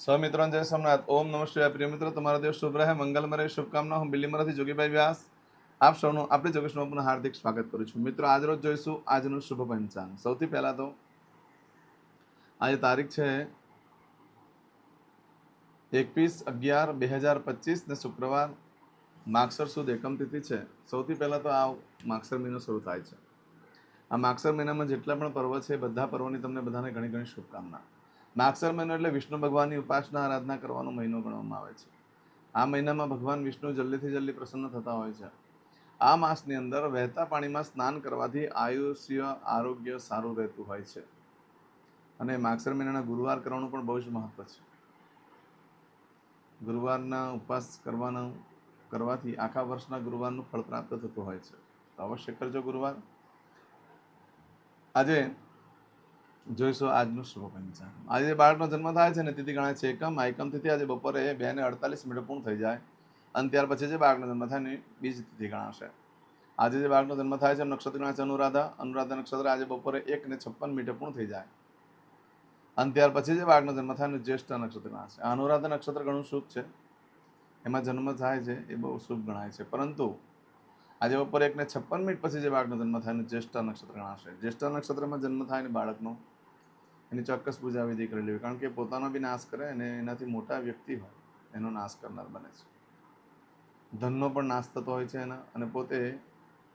સ્વમિત્રોન જય સોમનાથ. ઓમ નમઃ શિવાય પ્રિય મિત્રો, તમારો દિવસ શુભ રહે મંગલમય રહે શુભકામના. હું બિલીમરાથી જોગીભાઈ વ્યાસ. આપ સૌનું, આપણી જોગેશમાં પુનઃ હાર્દિક સ્વાગત કરું છું. મિત્રો, આજ રોજ જોઈશું આજનું શુભ પંચાંગ. સૌથી પહેલા તો, આજે તારીખ છે એકવીસ અગિયાર બે હજાર પચીસ ને શુક્રવાર માગસર સુદ એકમ તિથિ છે. સૌથી પહેલા તો આ માગસર મહિનો શરૂ થાય છે. આ માગસર મહિનામાં જેટલા પણ પર્વ છે, બધા પર્વોની તમને બધાને ઘણી ઘણી શુભકામના. માગસર મહિનો એટલે વિષ્ણુ ભગવાનની ઉપાસના, આરાધના કરવાનો મહિનો ગણવામાં આવે છે. આ મહિનામાં ભગવાન વિષ્ણુ જલ્દીથી જલ્દી પ્રસન્ન થતા હોય છે. આ માસની અંદર વહેતા પાણીમાં સ્નાન કરવાથી આયુષ્ય, આરોગ્ય સારું રહેતું હોય છે. અને માગસર મહિનાના ગુરુવાર કરવાનું પણ બહુ જ મહત્વ છે. ગુરુવારના ઉપવાસ કરવાના, કરવાથી આખા વર્ષના ગુરુવારનું ફળ પ્રાપ્ત થતું હોય છે. અવશ્ય કરજો ગુરુવાર. આજે જોઈશું આજનું શુભ પંચાંગ આજે બાળકનો જન્મ થાય છે ને તિથિ ગણાય છે એકમ. આ એકમ તિથિ આજે બપોરે બે ને અડતાલીસ મિનિટ પૂર્ણ થઈ જાય. અને ત્યાર પછી જે બાળકનો જન્મ થાય ને બીજી તિથિ ગણાશે. આજે જે બાળકનો જન્મ થાય છે નક્ષત્ર ગણાય છે અનુરાધા. અનુરાધા નક્ષત્ર આજે બપોરે એક ને છપ્પન મિનિટે પૂર્ણ થઈ જાય. અને ત્યાર પછી જે બાળકનો જન્મ થાય ને જ્યેષ્ઠ નક્ષત્ર ગણાશે. અનુરાધા નક્ષત્ર ઘણું શુભ છે. એમાં જન્મ થાય છે એ બહુ શુભ ગણાય છે. પરંતુ આજે બપોરે એકને છપ્પન મિનિટ પછી જે બાળકનો જન્મ થાય ને જ્યેષ્ઠ નક્ષત્ર ગણાશે. જ્યેષ્ઠ નક્ષત્રમાં જન્મ થાય ને બાળકનો એની ચોક્કસ પૂજા વિધિ કરી લેવી. કારણ કે પોતાનો બી નાશ કરે અને એનાથી મોટા વ્યક્તિ હોય, એનો નાશ કરનાર બને છે. ધનનો પણ નાશ થતો હોય છે એના અને પોતે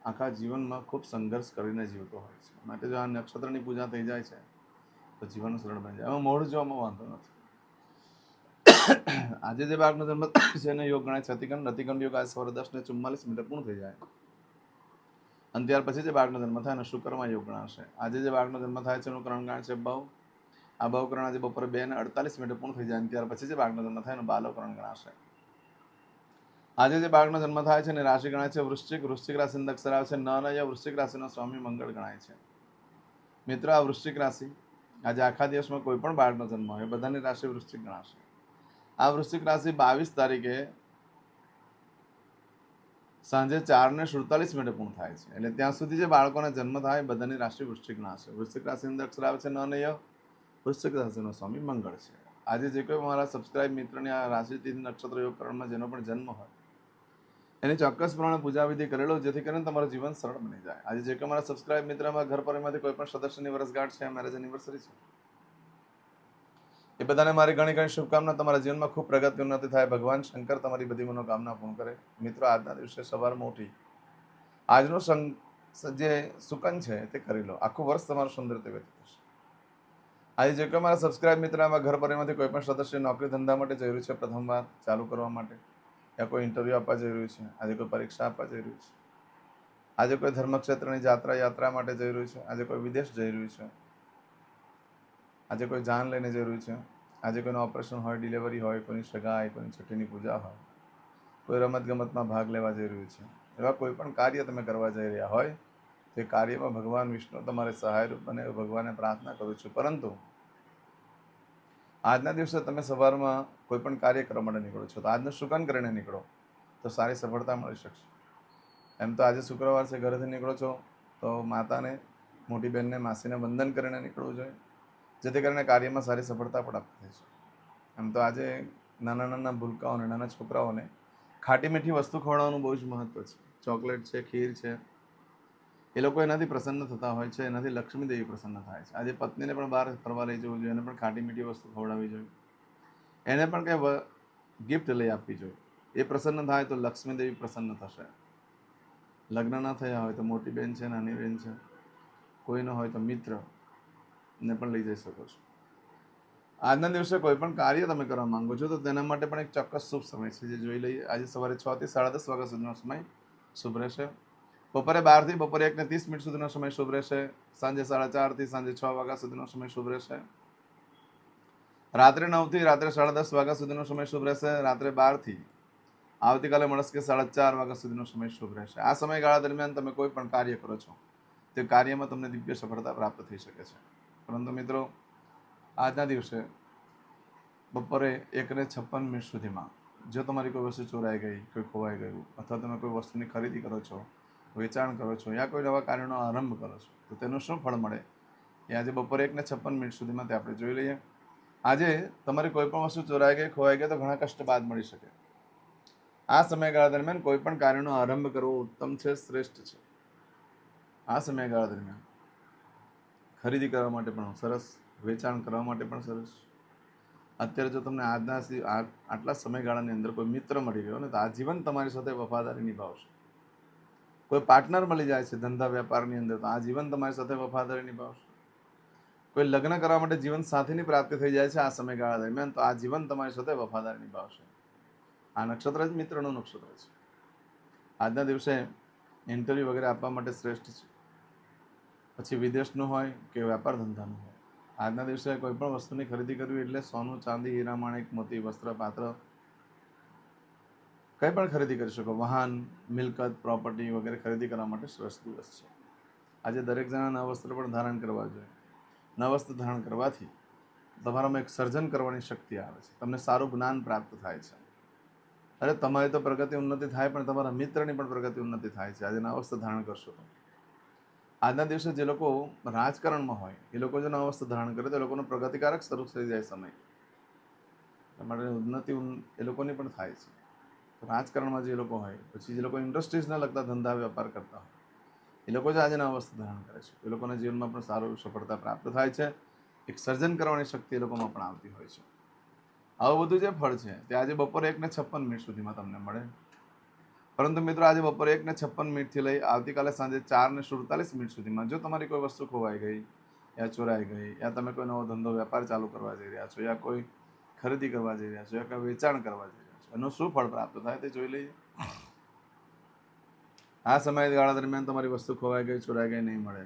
આખા જીવનમાં ખૂબ સંઘર્ષ કરીને જીવતો હોય છે. માટે જો આ નક્ષત્રની પૂજા થઈ જાય છે, તો જીવન સરળ બની જાય. એમાં મોઢ જોવામાં વાંધો નથી. આજે જે બાળકનો જન્મ છે એને યોગ ગણાય છે અતિકંડ અતિકંડ યોગ આજે સવારે દસ ને ચુમ્માલીસ મિનિટ પૂર્ણ થઈ જાય. અને ત્યાર પછી જે બાળકનો જન્મ થાય એને શુક્રમાં યોગ ગણાશે. આજે જે બાળકનો જન્મ થાય છે એનું કરણ ગણાય છે બહુ. આ બહુકરણ આજે બપોરે બે ને અડતાલીસ મિનિટે પૂર્ણ થઈ જાય ત્યાર પછી જે બાળકનો જન્મ થાય એનું બાલકરણ ગણાશે. આજે જે બાળકનો જન્મ થાય છે ને રાશિ ગણાય છે વૃશ્ચિક. વૃશ્ચિક રાશિ આવે છે નય વૃશ્ચિક રાશિનો સ્વામી મંગળ ગણાય છે. મિત્રો, આ વૃશ્ચિક રાશિ આજે આખા દિવસમાં કોઈ પણ બાળકનો જન્મ હોય બધાની રાશિ વૃશ્ચિક ગણાશે. આ વૃશ્ચિક રાશિ બાવીસ તારીખે સાંજે ચાર ને સુડતાલીસ મિનિટે પૂર્ણ થાય છે. એટલે ત્યાં સુધી જે બાળકોના જન્મ થાય બધાની રાશિ વૃશ્ચિક ગણાશે. વૃશ્ચિક રાશિની અંદર અક્ષર આવે છે ન વૃશ્ચિક રાશિનો સ્વામી મંગળ છે. આજે જે કોઈ મારા સબસ્ક્રાઇબ મિત્રની આ રાશિતિથિ નક્ષત્ર યોગકરણમાં જેનો પણ જન્મ હોય, એની ચોક્કસ પ્રમાણે પૂજા વિધિ કરેલો જેથી કરીને તમારું જીવન સરળ બની જાય. આજે જે કોઈ મારા સબસ્ક્રાઇબ મિત્રમાં ઘર પરિવારમાંથી કોઈ પણ સદસ્યની વર્ષગાંઠ છે મેરેજ એનિવર્સરી છે, એ બધાને મારી ઘણી ઘણી શુભકામના. તમારા જીવનમાં ખૂબ પ્રગતિ ઉન્નતિ થાય. ભગવાન શંકર તમારી બધી મનોકામના પૂર્ણ કરે. મિત્રો, આજના દિવસે સવારમાં ઉઠી આજનો સં જે સુકન છે, તે કરી લો. આખું વર્ષ તમારું સુંદર રીતે વ્યતીત થશે. આજે જે કોઈ મારા સબસ્ક્રાઇબ મિત્રમાં ઘર પરિવારમાંથી કોઈ પણ સદસ્ય નોકરી ધંધા માટે જઈ રહ્યું છે પ્રથમવાર ચાલુ કરવા માટે, યા કોઈ ઇન્ટરવ્યૂ આપવા જઈ રહ્યું છે, આજે કોઈ પરીક્ષા આપવા જઈ રહ્યું છે, આજે કોઈ ધર્મક્ષેત્રની જાત્રા યાત્રા માટે જઈ રહ્યું છે, આજે કોઈ વિદેશ જઈ રહ્યું છે, આજે કોઈ જાન લઈને જઈ રહ્યું છે, આજે કોઈનું ઓપરેશન હોય ડિલિવરી હોય, કોઈની સગાઈ, કોઈની છઠ્ઠીની પૂજા હોય, કોઈ રમતગમતમાં ભાગ લેવા જઈ રહ્યું છે, એવા કોઈ પણ કાર્ય તમે કરવા જઈ રહ્યા હોય તે કાર્યમાં ભગવાન વિષ્ણુ તમારે સહાયરૂપ બને ભગવાનને પ્રાર્થના કરું છું. પરંતુ આજના દિવસે તમે સવારમાં કોઈ પણ કાર્ય કરવા માટે નીકળો છો, તો આજનું શુકન કરીને નીકળો, તો સારી સફળતા મળી શકશે. એમ તો આજે શુક્રવાર છે, ઘરેથી નીકળો છો, તો માતાને, મોટી બહેનને, માસીને વંદન કરીને નીકળવું જોઈએ, જેથી કરીને કાર્યમાં સારી સફળતા પ્રાપ્ત થઈ છે. એમ તો આજે નાના નાના ભૂલકાઓને, નાના છોકરાઓને ખાટી મીઠી વસ્તુ ખવડાવવાનું બહુ જ મહત્ત્વ છે. ચોકલેટ છે, ખીર છે એ લોકો એનાથી પ્રસન્ન થતા હોય છે, એનાથી લક્ષ્મી દેવી પ્રસન્ન થાય છે. આજે પત્નીને પણ બહાર ફરવા લઈ જવું જોઈએ, એને પણ ખાટી મીઠી વસ્તુ ખવડાવવી જોઈએ. એને પણ કંઈ ગિફ્ટ લઈ આપવી જોઈએ. એ પ્રસન્ન થાય તો લક્ષ્મી દેવી પ્રસન્ન થશે. લગ્ન ના થયા હોય તો મોટી બેન છે, નાની બેન છે, કોઈ ન હોય તો મિત્ર ને પણ લઈ જઈ શકો છો. આજના દિવસે કોઈ પણ કાર્ય તમે કરવા માંગો છો, તો તેના માટે પણ એક ચોક્કસ શુભ સમય છે. જે જોઈ લઈએ, આજે સવારે છ થી સાડા દસ વાગ્યા સુધીનો સમય શુભ રહેશે. બપોરે બારથી બપોરે એકને ત્રીસ મિનિટ સુધીનો સમય શુભ રહેશે. સાંજે સાડા ચારથી સાંજે છ વાગ્યા સુધીનો સમય શુભ રહેશે. રાત્રે નવથી રાત્રે સાડા દસ વાગ્યા સુધીનો સમય શુભ રહેશે. રાત્રે બારથી આવતીકાલે મળસ્કે સાડા ચાર વાગ્યા સુધીનો સમય શુભ રહેશે. આ સમયગાળા દરમિયાન તમે કોઈ પણ કાર્ય કરો છો, તે કાર્યમાં તમને દિવ્ય સફળતા પ્રાપ્ત થઈ શકે છે. પરંતુ મિત્રો, આજના દિવસે બપોરે એકને છપ્પન મિનિટ સુધીમાં જો તમારી કોઈ વસ્તુ ચોરાઈ ગઈ, કોઈ ખોવાઈ ગયું, અથવા તમે કોઈ વસ્તુની ખરીદી કરો છો વેચાણ કરો છો યા કોઈ નવા કાર્યનો આરંભ કરો છો, તો તેનું શું ફળ મળે? એ આજે બપોરે એકને છપ્પન મિનિટ સુધીમાં તે આપણે જોઈ લઈએ. આજે તમારી કોઈ પણ વસ્તુ ચોરાઈ ગઈ, ખોવાઈ ગઈ, તો ઘણા કષ્ટ બાદ મળી શકે. આ સમયગાળા દરમિયાન કોઈ પણ કાર્યનો આરંભ કરવો ઉત્તમ છે, શ્રેષ્ઠ છે. આ સમયગાળા દરમિયાન ખરીદી કરવા માટે પણ સરસ, વેચાણ કરવા માટે પણ સરસ. અત્યારે જો તમને આજના આટલા સમયગાળાની અંદર કોઈ મિત્ર મળી ગયો ને, તો આજીવન તમારી સાથે વફાદારી નિભાવશે. કોઈ પાર્ટનર મળી જાય છે ધંધા વેપારની અંદર, તો આ જીવન તમારી સાથે વફાદારી નિભાવશે કોઈ લગ્ન કરવા માટે જીવન સાથીની પ્રાપ્તિ થઈ જાય છે આ સમયગાળા દરમિયાન, તો આ જીવન તમારી સાથે વફાદારી નિભાવશે આ નક્ષત્ર જ મિત્રનું નક્ષત્ર છે. આજના દિવસે ઇન્ટરવ્યૂ વગેરે આપવા માટે શ્રેષ્ઠ છે. પછી વિદેશનું હોય કે વેપાર ધંધાનું હોય. આજના દિવસે કોઈ પણ વસ્તુની ખરીદી કરવી એટલે સોનું, ચાંદી, હીરા, માણેક, મોતી, વસ્ત્ર, પાત્ર કંઈ પણ ખરીદી કરી શકો. વાહન, મિલકત પ્રોપર્ટી વગેરે ખરીદી કરવા માટે શ્રેષ્ઠ દિવસ છે. આજે દરેક જણા નવા વસ્ત્ર પણ ધારણ કરવા જોઈએ. નવા વસ્ત્ર ધારણ કરવાથી તમારામાં એક સર્જન કરવાની શક્તિ આવે છે. તમને સારું જ્ઞાન પ્રાપ્ત થાય છે. અરે, તમારી તો પ્રગતિ ઉન્નતિ થાય, પણ તમારા મિત્રની પણ પ્રગતિ ઉન્નતિ થાય છે. આજે નવા વસ્ત્ર ધારણ કરશો તો. આજના દિવસે જે લોકો રાજકારણમાં હોય, એ લોકો જો નવા વસ્ત્ર ધારણ કરે તો એ લોકોનો પ્રગતિકારક સ્વરૂપ થઈ જાય સમય માટે ઉન્નતિ એ લોકોની પણ થાય છે. રાજકારણમાં જે લોકો હોય, પછી જે લોકો ઇન્ડસ્ટ્રીઝને લગતા ધંધા વેપાર કરતા હોય, એ લોકો જ આજના અવસ્થા ધારણ કરે છે. એ લોકોના જીવનમાં પણ સારું સફળતા પ્રાપ્ત થાય છે. એક સર્જન કરવાની શક્તિ એ લોકોમાં પણ આવતી હોય છે. આવું બધું જે ફળ છે, તે આજે બપોરે એકને છપ્પન મિનિટ સુધીમાં તમને મળે. પરંતુ મિત્રો, આજે બપોરે એકને છપ્પન મિનિટથી લઈ આવતીકાલે સાંજે ચાર ને સુડતાલીસ મિનિટ સુધીમાં જો તમારી કોઈ વસ્તુ ખોવાઈ ગઈ, યા ચોરાઈ ગઈ, યા તમે કોઈ નવો ધંધો, વેપાર ચાલુ કરવા જઈ રહ્યા છો, યા કોઈ ખરીદી કરવા જઈ રહ્યા છો, યા કોઈ વેચાણ કરવા જઈ એનું શું ફળ પ્રાપ્ત થાય તે જોઈ લઈએ. આ સમયગાળા દરમિયાન તમારી વસ્તુ ખોવાઈ ગઈ, ચોરાઈ ગઈ, નહીં મળે.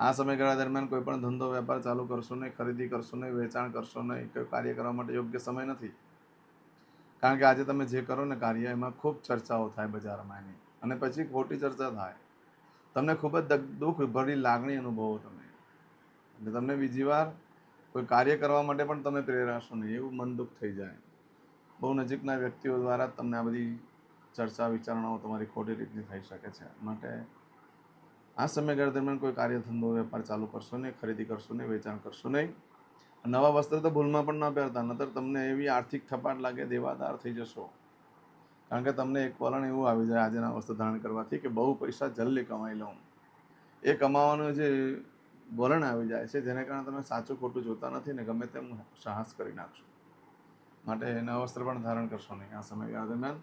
આ સમયગાળા દરમિયાન કોઈ પણ ધંધો, વેપાર ચાલુ કરશો નહીં, ખરીદી કરશો નહીં, વેચાણ કરશો નહીં, કોઈ કાર્ય કરવા માટે યોગ્ય સમય નથી. કારણ કે આજે તમે જે કરો ને કાર્ય, એમાં ખૂબ ચર્ચાઓ થાય બજારમાં એની. અને પછી ખોટી ચર્ચા થાય. તમને ખૂબ જ દુઃખ ભરી લાગણી અનુભવો તમે. એટલે તમને બીજી વાર કોઈ કાર્ય કરવા માટે પણ તમે પ્રેરાશો નહીં, એવું મન દુઃખ થઈ જાય. બહુ નજીકના વ્યક્તિઓ દ્વારા તમને આ બધી ચર્ચા, વિચારણાઓ તમારી ખોટી રીતની થઈ શકે છે. માટે આ સમયગાળા દરમિયાન કોઈ કાર્ય, ધંધો, વેપાર ચાલુ કરશો નહીં, ખરીદી કરશો નહીં, વેચાણ કરશો નહીં. નવા વસ્ત્ર તો ભૂલમાં પણ ન પહેરતા, નતર તમને એવી આર્થિક થપાટ લાગે, દેવાદાર થઈ જશો. કારણ કે તમને એક વલણ એવું આવી જાય આજના વસ્ત્ર ધારણ કરવાથી કે બહુ પૈસા જલ્દી કમાઈ લઉં. એ કમાવાનું જે વલણ આવી જાય છે, જેને કારણે તમે સાચું ખોટું જોતા નથી ને ગમે તેમ સાહસ કરી નાખશો. માટે નવા વસ્ત્ર પણ ધારણ કરશો નહીં આ સમયગાળા દરમિયાન.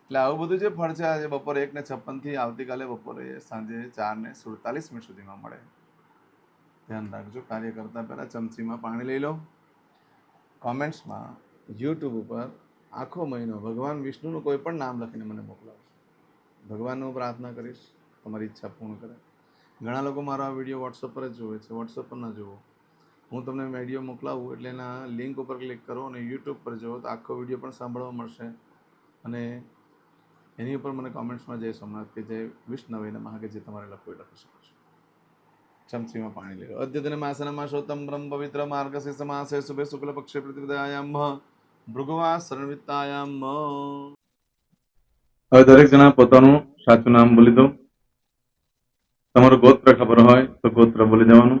એટલે આવું બધું જે ફળ છે આજે બપોરે એક ને છપ્પનથી આવતીકાલે બપોરે સાંજે ચાર ને સુડતાલીસ મિનિટ સુધીમાં મળે. ધ્યાન રાખજો, કાર્ય કરતા પહેલાં ચમચીમાં પાણી લઈ લો. કોમેન્ટ્સમાં યુટ્યુબ ઉપર આખો મહિનો ભગવાન વિષ્ણુનું કોઈ પણ નામ લખીને મને મોકલાવજો. ભગવાનનું પ્રાર્થના કરીશ, તમારી ઈચ્છા પૂર્ણ કરે. ઘણા લોકો મારો આ વીડિયો વોટ્સઅપ પર જ જુએ છે વોટ્સઅપ પર ન જુઓ. હું તમને વીડિયો મોકલાવું એટલે એના લિંક ઉપર ક્લિક કરો અને યુટ્યુબ પર જુઓ તો આખો વીડિયો પણ સાંભળવા મળશે. અને એની ઉપર મને કોમેન્ટ્સમાં જય સોમનાથ કે જય વિષ્ણવે નમઃ કે જે તમારે લખવું એ લખી શકો છો. ચમચીમાં પાણી લેવું અદ્યતન માસના માસોત્તમ બ્રહ્મ પવિત્ર માર્ગશીર્ષ સમાસે શુભે શુક્લ પક્ષે પ્રતિપદાયામ. ભૃગવા શરણવિત્તાયામ હવે દરેક જણા પોતાનું સાચું નામ બોલી દો. તમારું ગોત્ર ખબર હોય તો ગોત્ર બોલી દેવાનું.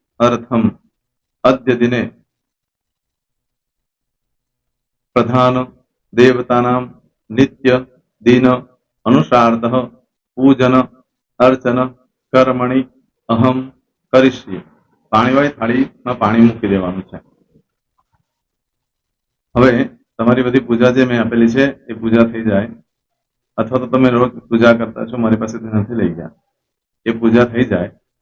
અર્થમ અદ્ય દિને પ્રધાન દેવતાનામ નિત્ય દિન અનુસાર્ધ પૂજન અર્ચન કર્મણી અહમ કરીશ્ય પાણીવાળી થાળીમાં પાણી મૂકી દેવાનું છે। હવે તમારી બધી પૂજા જે મેં આપેલી છે, એ પૂજા થઈ જાય, અથવા તો તમે રોજ પૂજા કરતા છો, મારી પાસેથી નથી લઈ ગયા, એ પૂજા થઈ જાય